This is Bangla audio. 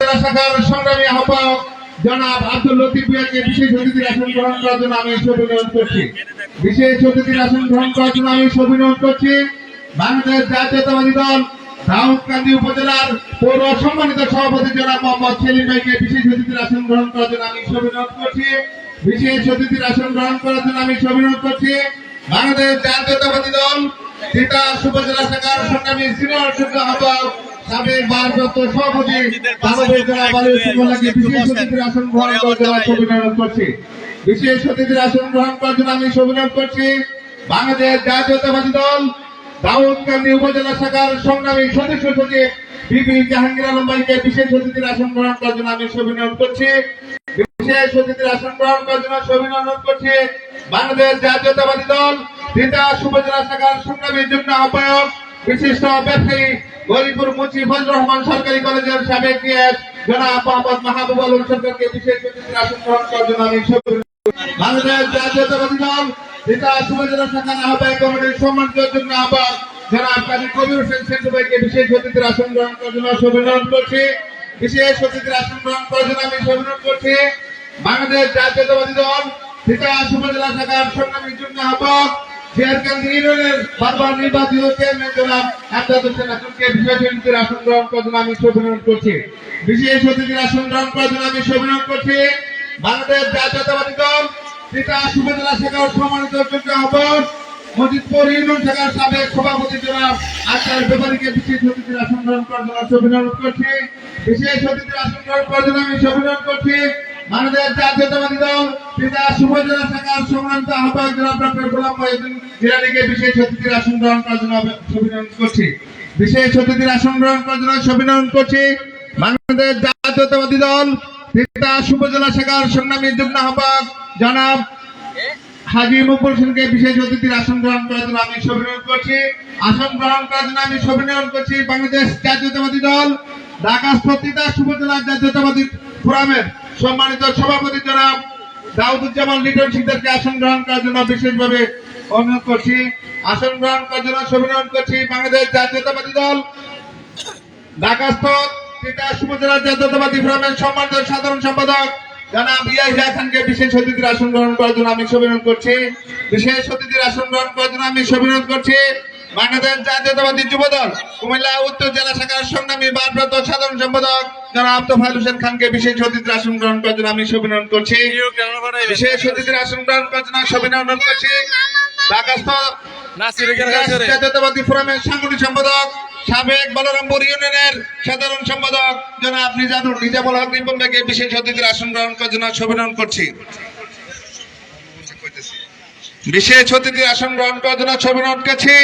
শাখার গ্রহণ করার জন্য আমি অভিনন্দন করছি। করছি। বাংলাদেশ জাতীয়তাবাদী দল দাউদকান্দি উপজেলার পৌর সম্মানিত সভাপতি জনাব মোহাম্মদ সেলিম ভাইকে বিশেষ অতিথির আসন গ্রহণ করার জন্য আমি অভিনন্দন করছি। বিশেষ অতিথির আসন গ্রহণ করার জন্য আমি অভিনন্দন করছি। বাংলাদেশ জাতীয়তাবাদী দল তিতা উপজেলা শাখার সংগ্রামী সিনিয়র যুগ্ম আহ্বায়ক সাবেক ভারপ্রাপ্ত সভাপতি বাংলাদেশ জেলা বালুর সিংহলাকে বিশেষ অতিথির আসন গ্রহণ করার জন্য আমি অভিনন্দন করছি। বিশেষ অতিথির আসন গ্রহণ করার জন্য আমি অভিনন্দন করছি। বাংলাদেশ জাতীয়তাবাদী দল দাউদকান্দি উপজেলা শাখার সংগ্রামী সদস্য সচিব বিপি জাহাঙ্গীর আলম ভাইকে বিশেষ অতিথির আসন গ্রহণ করার জন্য আমি অভিনন্দন করছি। বিশেষ অতিথির আসন গ্রহণ করার জন্য অভিনন্দন করছি। বাংলাদেশ জাতীয়তাবাদী দল তিতাস উপজেলা শাখার সংগ্রামী যুগ্ম আহ্বায়ক বিশিষ্ট ব্যবসায়ী গরিপুর ফজল রহমান সরকারি কলেজের সাবেক ডিএস জনাব মোহাম্মদ মাহবুব আলম সরকারকে বিশেষ আসন গ্রহণ করার জন্য আমি বাংলাদেশ জাতীয়তাবাদী দল তিতাস উপজেলা শাখার আহ্বায়ক কমিটির সম্মানিত যুগ্ম আহ্বায়ক জনাব কাজী কবির হোসেন ভাইকে বিশেষ অতিথির আসন গ্রহণ করার জন্য অভিনন্দন করছি। বিশেষ অতিথির আসন গ্রহণ করার জন্য আমি অভিনন্দন করছি। বাংলাদেশ জাতীয়তাবাদী দল তিতাস উপজেলা শাখার সংগ্রামী যুগ্ম আহ্বায়ক শেয়ারকান্দি ইউনিয়নের বারবার নির্বাচিত চেয়ারম্যান জনাব আমজাদ হোসেন আসনকে বিশেষ অতিথির আসন গ্রহণ করার জন্য আমি অভিনন্দন করছি। বিশেষ অতিথির আসন গ্রহণ করার জন্য আমি অভিনন্দন করছি। বাংলাদেশ জাতীয়তাবাদী দল বিশেষ অতিথির আসন গ্রহণ করার জন্য আমি অভিনন্দন করছি। বাংলাদেশ জাতীয়তাবাদী দল, পিতা উপজেলা শাখার সম্মানিত আহ্বায়ক জনাব ডক্টর গোলাম মহিউদ্দিন জিলানিকে বিশেষ অতিথির আসন গ্রহণ করার জন্য অভিনন্দন করছি। বিশেষ অতিথির আসন গ্রহণ করার জন্য অভিনন্দন করছি। বাংলাদেশ জাতীয়তাবাদী দল, পিতা উপজেলা শাখার সংগ্রামী যুগ্ম আহ্বায়ক জনাব হাজি মকবুল হোসেনকে বিশেষ অতিথির আসন গ্রহণ করার জন্য আমি অভিনন্দন করছি। আসন গ্রহণ করার জন্য আমি অভিনন্দন করছি। বাংলাদেশ জাতীয়তাবাদী দল ঢাকা স্থিত উপজেলা জাতীয়তাবাদী ফোরামের সম্মানিত সভাপতি জনাব দাউদুজ্জামান লিটন সিকদারকে আসন গ্রহণ করার জন্য বিশেষভাবে অনুরোধ করছি। আসন গ্রহণ করার জন্য অভিনন্দন করছি বাংলাদেশ জাতীয়তাবাদী দল। ঢাকাস্থ সম্মানিত সাধারণ সম্পাদক বিশেষ আসন গ্রহণ করার জন্য আমি অভিনন্দন করছি। বিশেষ অতিথির আসন গ্রহণ করার জন্য আমি অভিনন্দন করছি। বাংলাদেশ জাতীয়তাবাদী যুবদল কুমিল্লা উত্তর জেলা শাখার সংগ্রামী ভারপ্রাপ্ত সাধারণ সম্পাদক জনাব তোফাইল হোসেন খানকে বিশেষ অতিথির আসন গ্রহণ করার জন্য আমি অভিনন্দন করছি। বিশেষ অতিথির আসন গ্রহণ করার জন্য অভিনন্দন করছি। ঢাকাস্থ জাতীয়তাবাদী ফোরামের সাংগঠনিক সম্পাদক সাবেক বলরামপুর ইউনিয়নের সাধারণ সম্পাদক জনাব নিজামুল হক বিশেষ অতিথির আসন গ্রহণ করার জন্য অভিনন্দন করছি। বিশেষ অতিথির আসন গ্রহণ করার জন্য অভিনন্দন করছি।